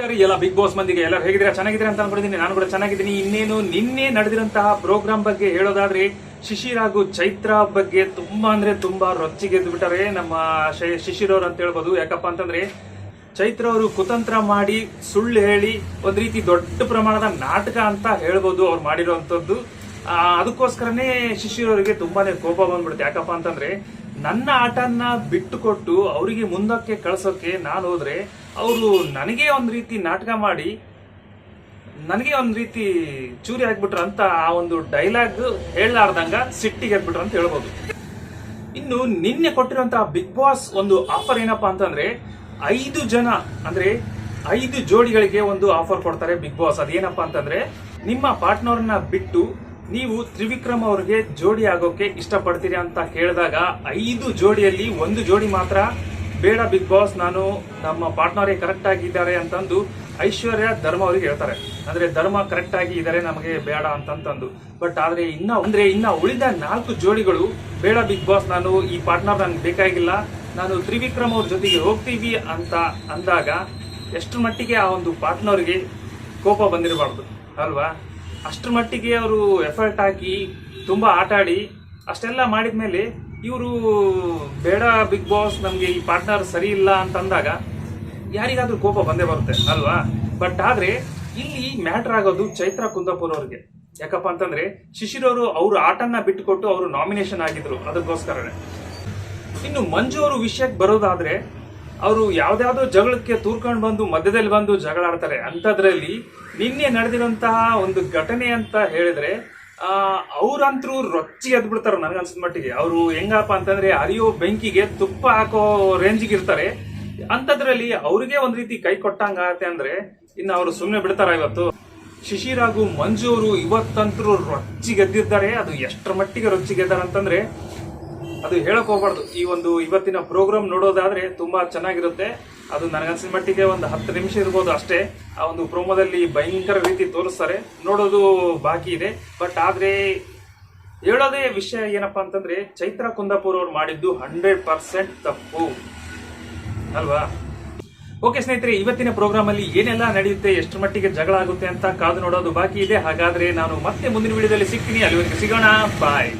ಸರಿ ಎಲ್ಲ big boss ಮಂದಿಗೆ ಎಲ್ಲರೂ ಹೇಗಿದ್ರೆ ಚೆನ್ನಾಗಿದ್ದೀರಾ ಅಂತ ಅನ್ಕೊಂಡಿದ್ದೀನಿ. ನಾನು ಕೂಡ ಚೆನ್ನಾಗಿದ್ದೀನಿ. ಇನ್ನೇನು ನಿನ್ನೆ ನಡೆದಿರಂತಹ ಪ್ರೋಗ್ರಾಮ್ ಬಗ್ಗೆ ಹೇಳೋದಾದ್ರೆ ಶಿಶಿರ್ ಹಾಗೂ ಚೈತ್ರ ಬಗ್ಗೆ ತುಂಬಾ ಅಂದ್ರೆ ತುಂಬಾ ರೊಚ್ಚಿಗೆದ್ದು ಬಿಟ್ಟಾರೆ ನಮ್ಮ ಶಿಶಿರ್ ಅವ್ರು ಅಂತ ಹೇಳ್ಬೋದು. ಯಾಕಪ್ಪ ಅಂತಂದ್ರೆ ಚೈತ್ರ ಅವರು ಕುತಂತ್ರ ಮಾಡಿ ಸುಳ್ಳು ಹೇಳಿ ಒಂದ್ ರೀತಿ ದೊಡ್ಡ ಪ್ರಮಾಣದ ನಾಟಕ ಅಂತ ಹೇಳ್ಬೋದು ಅವ್ರು ಮಾಡಿರುವಂತದ್ದು ಆ, ಅದಕ್ಕೋಸ್ಕರನೇ ಶಿಶಿರ್ ಅವರಿಗೆ ತುಂಬಾನೇ ಕೋಪ ಬಂದ್ಬಿಡುತ್ತೆ. ಯಾಕಪ್ಪ ಅಂತಂದ್ರೆ ನನ್ನ ಆಟನ್ನ ಬಿಟ್ಟುಕೊಟ್ಟು ಅವರಿಗೆ ಮುಂದಕ್ಕೆ ಕಳ್ಸೋಕೆ ನಾನು ಹೋದ್ರೆ ಅವರು ನನಗೆ ಒಂದು ರೀತಿ ನಾಟಕ ಮಾಡಿ, ನನಗೆ ಒಂದು ರೀತಿ ಚೂರಿ ಹಾಕ್ಬಿಟ್ರು ಅಂತ ಆ ಒಂದು ಡೈಲಾಗ್ ಹೇಳಲಾರ್ದಂಗ ಸಿಟ್ಟಿಗೆ ಹಾಕ್ಬಿಟ್ರು ಅಂತ ಹೇಳ್ಬೋದು. ಇನ್ನು ನಿನ್ನೆ ಕೊಟ್ಟಿರುವಂತಹ ಬಿಗ್ ಬಾಸ್ ಒಂದು ಆಫರ್ ಏನಪ್ಪಾ ಅಂತಂದ್ರೆ, ಐದು ಜನ, ಅಂದ್ರೆ ಐದು ಜೋಡಿಗಳಿಗೆ ಒಂದು ಆಫರ್ ಕೊಡ್ತಾರೆ ಬಿಗ್ ಬಾಸ್ ಅದೇನಪ್ಪಾ ಅಂತಂದ್ರೆ, ನಿಮ್ಮ ಪಾರ್ಟ್ನರ್ನ ಬಿಟ್ಟು ನೀವು ತ್ರಿವಿಕ್ರಮ್ ಅವ್ರಿಗೆ ಜೋಡಿ ಆಗೋಕೆ ಇಷ್ಟಪಡ್ತೀರಿ ಅಂತ ಕೇಳಿದಾಗ ಐದು ಜೋಡಿಯಲ್ಲಿ ಒಂದು ಜೋಡಿ ಮಾತ್ರ ಬೇಡ ಬಿಗ್ ಬಾಸ್, ನಾನು ನಮ್ಮ ಪಾರ್ಟ್ನರೇ ಕರೆಕ್ಟ್ ಆಗಿದ್ದಾರೆ ಅಂತಂದು ಐಶ್ವರ್ಯ ಧರ್ಮ ಅವರಿಗೆ ಹೇಳ್ತಾರೆ. ಅಂದ್ರೆ ಧರ್ಮ ಕರೆಕ್ಟ್ ಆಗಿ ಇದಾರೆ ನಮಗೆ ಬೇಡ ಅಂತಂತಂದು. ಬಟ್ ಆದ್ರೆ ಇನ್ನ ಅಂದ್ರೆ ಇನ್ನ ಉಳಿದ ನಾಲ್ಕು ಜೋಡಿಗಳು ಬೇಡ ಬಿಗ್ ಬಾಸ್, ನಾನು ಈ ಪಾರ್ಟ್ನರ್ ನನ್ಗೆ ಬೇಕಾಗಿಲ್ಲ. ನಾನು ತ್ರಿವಿಕ್ರಮ್ ಅವ್ರ ಜೊತೆಗೆ ಹೋಗ್ತೀವಿ ಅಂತ ಅಂದಾಗ ಎಷ್ಟು ಮಟ್ಟಿಗೆ ಆ ಒಂದು ಪಾರ್ಟ್ನರ್ಗೆ ಕೋಪ ಬಂದಿರಬಾರ್ದು, ಅಲ್ವಾ? ಅಷ್ಟರ ಮಟ್ಟಿಗೆ ಅವರು ಎಫರ್ಟ್ ಹಾಕಿ ತುಂಬಾ ಆಟ ಆಡಿ ಅಷ್ಟೆಲ್ಲ ಮಾಡಿದ್ಮೇಲೆ ಇವರು ಬೇಡ ಬಿಗ್ ಬಾಸ್ ನಮಗೆ ಈ ಪಾರ್ಟ್ನರ್ ಸರಿ ಇಲ್ಲ ಅಂತಂದಾಗ ಯಾರಿಗಾದ್ರೂ ಕೋಪ ಬಂದೇ ಬರುತ್ತೆ, ಅಲ್ವಾ? ಬಟ್ ಆದ್ರೆ ಇಲ್ಲಿ ಮ್ಯಾಟರ್ ಆಗೋದು ಚೈತ್ರ ಕುಂದಾಪುರ್ ಅವ್ರಿಗೆ. ಯಾಕಪ್ಪ ಅಂತಂದ್ರೆ ಶಿಶಿರ್ ಅವರು ಅವ್ರ ಆಟನ್ನ ಬಿಟ್ಟುಕೊಟ್ಟು ಅವರು ನಾಮಿನೇಷನ್ ಆಗಿದ್ರು, ಅದಕ್ಕೋಸ್ಕರನೇ. ಇನ್ನು ಮಂಜು ಅವರು ವಿಷಯಕ್ಕೆ ಬರೋದಾದ್ರೆ ಅವರು ಯಾವ್ದಾವ್ದೋ ಜಗಳಕ್ಕೆ ತೂರ್ಕೊಂಡು ಬಂದು ಮಧ್ಯದಲ್ಲಿ ಬಂದು ಜಗಳ ಆಡ್ತಾರೆ ಅಂಥದ್ರಲ್ಲಿ ನಿನ್ನೆ ನಡೆದಿರುವಂತಹ ಒಂದು ಘಟನೆ ಅಂತ ಹೇಳಿದ್ರೆ ಅವ್ರಂತ್ರು ರೊಚ್ಚಿ ಎದ್ ಬಿಡ್ತಾರೆ ನನಗನ್ಸಿದ ಮಟ್ಟಿಗೆ. ಅವರು ಹೆಂಗಪ್ಪ ಅಂತಂದ್ರೆ ಅರಿಯೋ ಬೆಂಕಿಗೆ ತುಪ್ಪ ಹಾಕೋ ರೇಂಜಿಗೆ ಇರ್ತಾರೆ. ಅಂಥದ್ರಲ್ಲಿ ಅವ್ರಿಗೆ ಒಂದ್ ರೀತಿ ಕೈ ಕೊಟ್ಟಂಗಾಗತ್ತೆ ಅಂದ್ರೆ ಇನ್ನು ಅವರು ಸುಮ್ಮನೆ ಬಿಡ್ತಾರ ಇವತ್ತು? ಶಿಶಿರ್ ಹಾಗೂ ಮಂಜು ಅವರು ಇವತ್ತಂತರೂ ರೊಚ್ಚಿ ಗೆದ್ದಿದ್ದಾರೆ ಅದು ಎಷ್ಟರ ಮಟ್ಟಿಗೆ ರೊಚ್ಚಿ ಅಂತಂದ್ರೆ ಅದು ಹೇಳಕ್ ಹೋಗ್ಬಾರ್ದು. ಈ ಒಂದು ಇವತ್ತಿನ ಪ್ರೋಗ್ರಾಮ್ ನೋಡೋದಾದ್ರೆ ತುಂಬಾ ಚೆನ್ನಾಗಿರುತ್ತೆ. ಅದು ನನಗನ್ಸಿದ ಮಟ್ಟಿಗೆ ಒಂದು ಹತ್ತು ನಿಮಿಷ ಇರ್ಬೋದು ಅಷ್ಟೇ. ಆ ಒಂದು ಪ್ರೋಮೋದಲ್ಲಿ ಭಯಂಕರ ರೀತಿ ತೋರಿಸ್ತಾರೆ. ನೋಡೋದು ಬಾಕಿ ಇದೆ. ಬಟ್ ಆದ್ರೆ ಹೇಳೋದೇ ವಿಷಯ ಏನಪ್ಪಾ ಅಂತಂದ್ರೆ ಚೈತ್ರ ಕುಂದಾಪುರ್ ಅವ್ರು ಮಾಡಿದ್ದು ಹಂಡ್ರೆಡ್ ಪರ್ಸೆಂಟ್ ತಪ್ಪು. ಅಲ್ವಾ? ಓಕೆ ಸ್ನೇಹಿತರೆ, ಇವತ್ತಿನ ಪ್ರೋಗ್ರಾಮ್ ಅಲ್ಲಿ ಏನೆಲ್ಲ ನಡೆಯುತ್ತೆ, ಎಷ್ಟು ಮಟ್ಟಿಗೆ ಜಗಳ ಆಗುತ್ತೆ ಅಂತ ಕಾದು ನೋಡೋದು ಬಾಕಿ ಇದೆ. ಹಾಗಾದ್ರೆ ನಾನು ಮತ್ತೆ ಮುಂದಿನ ವಿಡಿಯೋದಲ್ಲಿ ಸಿಗ್ತೀನಿ. ಅಲ್ಲಿವರೆಗೆ ಸಿಗೋಣ. ಬಾಯ್